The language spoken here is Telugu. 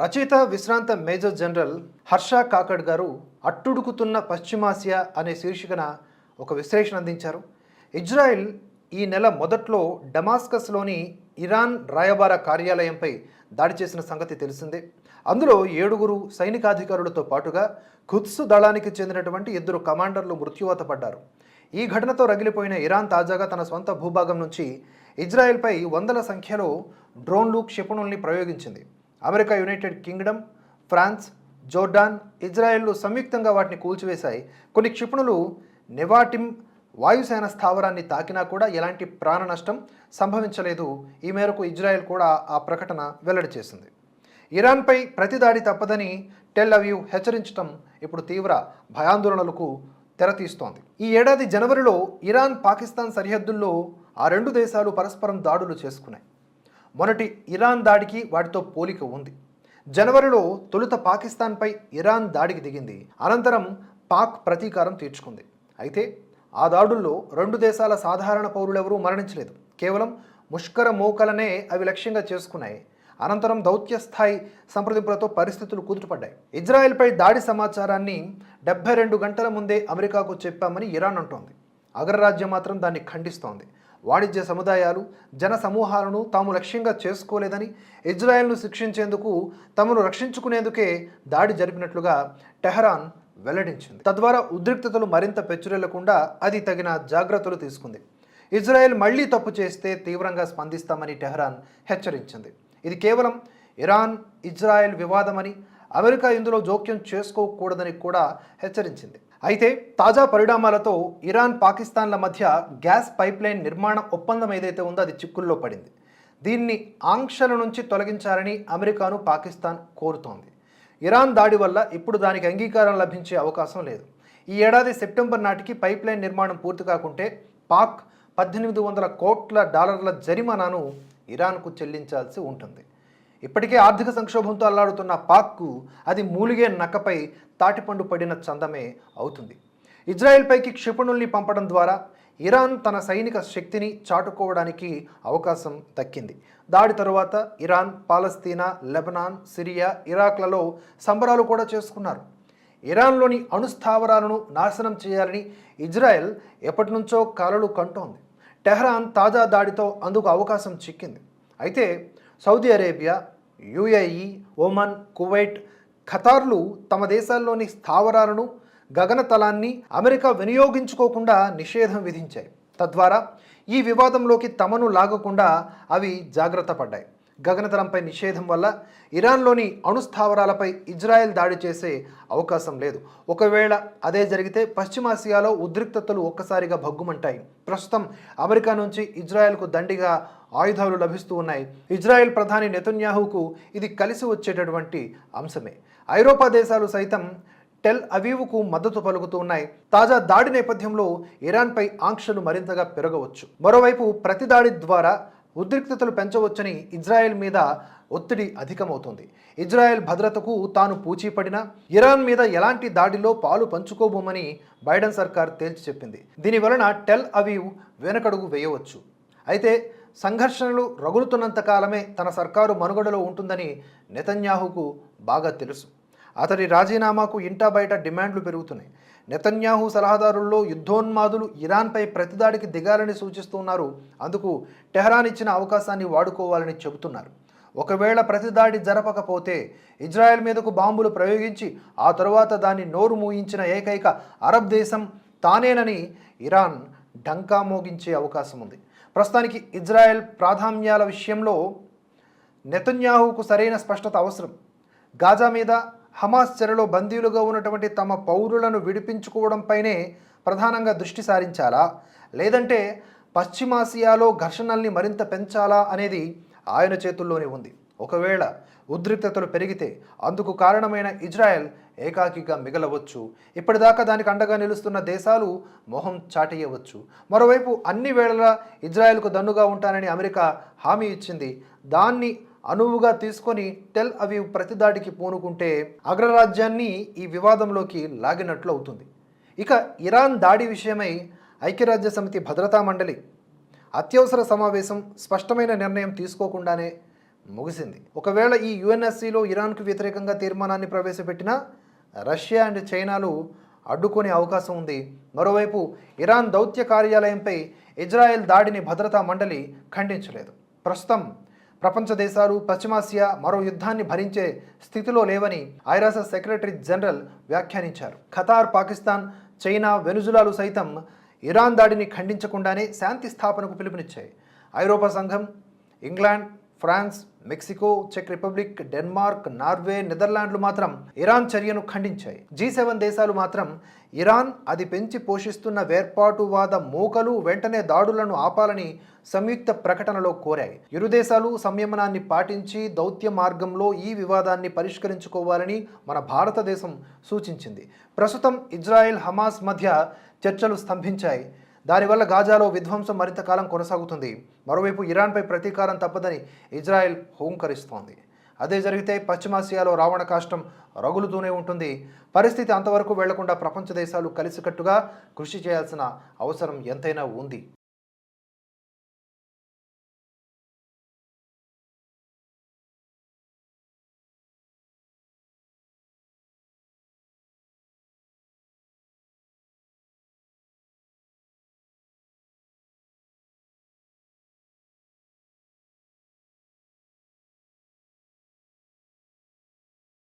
రచయిత విశ్రాంత మేజర్ జనరల్ హర్ష కాకడ్ గారు అట్టుడుకుతున్న పశ్చిమాసియా అనే శీర్షికన ఒక విశ్లేషణ అందించారు. ఇజ్రాయెల్ ఈ నెల మొదట్లో డమాస్కస్లోని ఇరాన్ రాయబార కార్యాలయంపై దాడి చేసిన సంగతి తెలిసిందే. అందులో ఏడుగురు సైనికాధికారులతో పాటుగా ఖుత్సు దళానికి చెందినటువంటి ఇద్దరు కమాండర్లు మృత్యువాత పడ్డారు. ఈ ఘటనతో రగిలిపోయిన ఇరాన్ తాజాగా తన సొంత భూభాగం నుంచి ఇజ్రాయెల్పై వందల సంఖ్యలో డ్రోన్లు క్షిపణుల్ని ప్రయోగించింది. America United Kingdom France Jordan ఇజ్రాయెల్లు సంయుక్తంగా వాటిని కూల్చివేశాయి. కొన్ని క్షిపణులు నెవాటిమ్ వాయుసేన స్థావరాన్ని తాకినా కూడా ఎలాంటి ప్రాణ నష్టం సంభవించలేదు. ఈ మేరకు ఇజ్రాయెల్ కూడా ఆ ప్రకటన వెల్లడి చేసింది. ఇరాన్పై ప్రతిదాడి తప్పదని టెల్ అవీవ్ హెచ్చరించడం ఇప్పుడు తీవ్ర భయాందోళనలకు తెరతీస్తోంది. ఈ ఏడాది జనవరిలో ఇరాన్ పాకిస్తాన్ సరిహద్దుల్లో ఆ రెండు దేశాలు పరస్పరం దాడులు చేసుకున్నాయి. మొన్నటి ఇరాన్ దాడికి వాటితో పోలిక ఉంది. జనవరిలో తొలుత పాకిస్తాన్పై ఇరాన్ దాడికి దిగింది. అనంతరం పాక్ ప్రతీకారం తీర్చుకుంది. అయితే ఆ దాడుల్లో రెండు దేశాల సాధారణ పౌరులెవరూ మరణించలేదు. కేవలం ముష్కర మోకలనే అవి లక్ష్యంగా చేసుకున్నాయి. అనంతరం దౌత్యస్థాయి సంప్రదింపులతో పరిస్థితులు కుదుటపడ్డాయి. ఇజ్రాయెల్పై దాడి సమాచారాన్ని డెబ్బై రెండు గంటల ముందే అమెరికాకు చెప్పామని ఇరాన్ అంటోంది. అగ్రరాజ్యం మాత్రం దాన్ని ఖండిస్తోంది. వాణిజ్య సముదాయాలు జన సమూహాలను తాము లక్ష్యంగా చేసుకోలేదని ఇజ్రాయెల్ను శిక్షించేందుకు తమను రక్షించుకునేందుకే దాడి జరిపినట్లుగా టెహరాన్ వెల్లడించింది. తద్వారా ఉద్రిక్తతలు మరింత పెచ్చురెళ్ళకుండా అది తగిన జాగ్రత్తలు తీసుకుంది. ఇజ్రాయెల్ మళ్ళీ తప్పు చేస్తే తీవ్రంగా స్పందిస్తామని టెహరాన్ హెచ్చరించింది. ఇది కేవలం ఇరాన్ ఇజ్రాయెల్ వివాదమని అమెరికా ఇందులో జోక్యం చేసుకోకూడదని కూడా హెచ్చరించింది. అయితే తాజా పరిణామాలతో ఇరాన్ పాకిస్తాన్ల మధ్య గ్యాస్ పైప్లైన్ నిర్మాణ ఒప్పందం ఏదైతే ఉందో అది చిక్కుల్లో పడింది. దీన్ని ఆంక్షల నుంచి తొలగించాలని అమెరికాను పాకిస్తాన్ కోరుతోంది. ఇరాన్ దాడి వల్ల ఇప్పుడు దానికి అంగీకారం లభించే అవకాశం లేదు. ఈ ఏడాది సెప్టెంబర్ నాటికి పైప్లైన్ నిర్మాణం పూర్తి కాకుంటే పాక్ పద్దెనిమిది వందల కోట్ల డాలర్ల జరిమానాను ఇరాన్కు చెల్లించాల్సి ఉంటుంది. ఇప్పటికే ఆర్థిక సంక్షోభంతో అల్లాడుతున్న పాక్కు అది మూలిగే నక్కపై తాటిపండు పడిన చందమే అవుతుంది. ఇజ్రాయెల్పైకి క్షిపణుల్ని పంపడం ద్వారా ఇరాన్ తన సైనిక శక్తిని చాటుకోవడానికి అవకాశం దక్కింది. దాడి తరువాత ఇరాన్ పాలస్తీనా లెబనాన్ సిరియా ఇరాక్లలో సంబరాలు కూడా చేసుకున్నారు. ఇరాన్లోని అణుస్థావరాలను నాశనం చేయాలని ఇజ్రాయెల్ ఎప్పటి నుంచో కలలు కంటోంది. టెహ్రాన్ తాజా దాడితో అందుకు అవకాశం చిక్కింది. అయితే Saudi Arabia UAE Oman Kuwait ఖతార్లు తమ దేశాల్లోని స్థావరాలను గగనతలాన్ని అమెరికా వినియోగించుకోకుండా నిషేధం విధించాయి. తద్వారా ఈ వివాదంలోకి తమను లాగకుండా అవి జాగ్రత్త పడ్డాయి. గగనతలంపై నిషేధం వల్ల ఇరాన్లోని అణుస్థావరాలపై ఇజ్రాయెల్ దాడి చేసే అవకాశం లేదు. ఒకవేళ అదే జరిగితే పశ్చిమాసియాలో ఉద్రిక్తతలు ఒక్కసారిగా భగ్గుమంటాయి. ప్రస్తుతం అమెరికా నుంచి ఇజ్రాయెల్కు దండిగా ఆయుధాలు లభిస్తూ ఉన్నాయి. ఇజ్రాయెల్ ప్రధాని నెతన్యాహుకు ఇది కలిసి వచ్చేటటువంటి అంశమే. ఐరోపా దేశాలు సైతం టెల్ అవీవుకు మద్దతు పలుకుతూ ఉన్నాయి. తాజా దాడి నేపథ్యంలో ఇరాన్పై ఆంక్షలు మరింతగా పెరగవచ్చు. మరోవైపు ప్రతి దాడి ద్వారా ఉద్రిక్తతలు పెంచవచ్చని ఇజ్రాయెల్ మీద ఒత్తిడి అధికమవుతుంది. ఇజ్రాయెల్ భద్రతకు తాను పూచీపడినా ఇరాన్ మీద ఎలాంటి దాడిలో పాలు పంచుకోబోమని బైడెన్ సర్కార్ తేల్చి చెప్పింది. దీని వలన టెల్ అవీవ్ వెనకడుగు వేయవచ్చు. అయితే సంఘర్షణలు రగులుతున్నంత కాలమే తన సర్కారు మనుగడలో ఉంటుందని నెతన్యాహుకు బాగా తెలుసు. అతడి రాజీనామాకు ఇంటా బయట డిమాండ్లు పెరుగుతున్నాయి. నెతన్యాహు సలహాదారుల్లో యుద్ధోన్మాదులు ఇరాన్పై ప్రతిదాడికి దిగాలని సూచిస్తున్నారు అందుకు టెహరాన్ ఇచ్చిన అవకాశాన్ని వాడుకోవాలని చెబుతున్నారు. ఒకవేళ ప్రతిదాడి జరపకపోతే ఇజ్రాయెల్ మీదకు బాంబులు ప్రయోగించి ఆ తరువాత దాన్ని నోరు మూయించిన ఏకైక అరబ్ దేశం తానేనని ఇరాన్ ఢంకా మోగించే అవకాశం ఉంది ప్రస్తుతానికి ఇజ్రాయెల్ ప్రాధాన్యాల విషయంలో నెతన్యాహుకు సరైన స్పష్టత అవసరం. గాజా మీద హమాస్ చెరలో బందీలుగా ఉన్నటువంటి తమ పౌరులను విడిపించుకోవడంపైనే ప్రధానంగా దృష్టి సారించాలా? లేదంటే పశ్చిమాసియాలో ఘర్షణల్ని మరింత పెంచాలా అనేది ఆయన చేతుల్లోనే ఉంది. ఒకవేళ ఉద్రిక్తతలు పెరిగితే అందుకు కారణమైన ఇజ్రాయెల్ ఏకాకిగా మిగలవచ్చు. ఇప్పటిదాకా దానికి అండగా నిలుస్తున్న దేశాలు మొహం చాటేయవచ్చు. మరోవైపు అన్ని వేళలా ఇజ్రాయెల్కు దన్నుగా ఉంటానని అమెరికా హామీ ఇచ్చింది. దాన్ని అనువుగా తీసుకొని టెల్ అవి ప్రతిదాడికి పూనుకుంటే అగ్రరాజ్యాన్ని ఈ వివాదంలోకి లాగినట్లు అవుతుంది. ఇక ఇరాన్ దాడి విషయమై ఐక్యరాజ్య సమితి భద్రతా మండలి అత్యవసర సమావేశం స్పష్టమైన నిర్ణయం తీసుకోకుండానే ముగిసింది. ఒకవేళ ఈ యుఎన్ఎస్సిలో ఇరాన్కు వ్యతిరేకంగా తీర్మానాన్ని ప్రవేశపెట్టినా రష్యా అండ్ చైనాలు అడ్డుకునే అవకాశం ఉంది. మరోవైపు ఇరాన్ దౌత్య కార్యాలయంపై ఇజ్రాయెల్ దాడిని భద్రతా మండలి ఖండించలేదు. ప్రస్తుతం ప్రపంచ దేశాలు పశ్చిమాసియా మరో యుద్ధాన్ని భరించే స్థితిలో లేవని ఐరాస సెక్రటరీ జనరల్ వ్యాఖ్యానించారు. ఖతార్ పాకిస్తాన్ చైనా వెనుజులాలు సైతం ఇరాన్ దాడిని ఖండించకుండానే శాంతి స్థాపనకు పిలుపునిచ్చాయి. ఐరోపా సంఘం ఇంగ్లాండ్ ఫ్రాన్స్ మెక్సికో చెక్ రిపబ్లిక్ డెన్మార్క్ నార్వే నెదర్లాండ్లు మాత్రం ఇరాన్ చర్యను ఖండించాయి. జీ సెవెన్ దేశాలు మాత్రం ఇరాన్ అది పెంచి పోషిస్తున్న వేర్పాటువాద మూకలు వెంటనే దాడులను ఆపాలని సంయుక్త ప్రకటనలో కోరాయి. ఇరు దేశాలు సంయమనాన్ని పాటించి దౌత్య మార్గంలో ఈ వివాదాన్ని పరిష్కరించుకోవాలని మన భారతదేశం సూచించింది. ప్రస్తుతం ఇజ్రాయెల్ హమాస్ మధ్య చర్చలు స్తంభించాయి. దానివల్ల గాజాలో విధ్వంసం మరింత కాలం కొనసాగుతుంది. మరోవైపు ఇరాన్పై ప్రతీకారం తప్పదని ఇజ్రాయెల్ హోంకరిస్తోంది. అదే జరిగితే పశ్చిమాసియాలో రావణ కాష్టం రగులుతూనే ఉంటుంది. పరిస్థితి అంతవరకు వెళ్ళకుండా ప్రపంచ దేశాలు కలిసికట్టుగా కృషి చేయాల్సిన అవసరం ఎంతైనా ఉంది.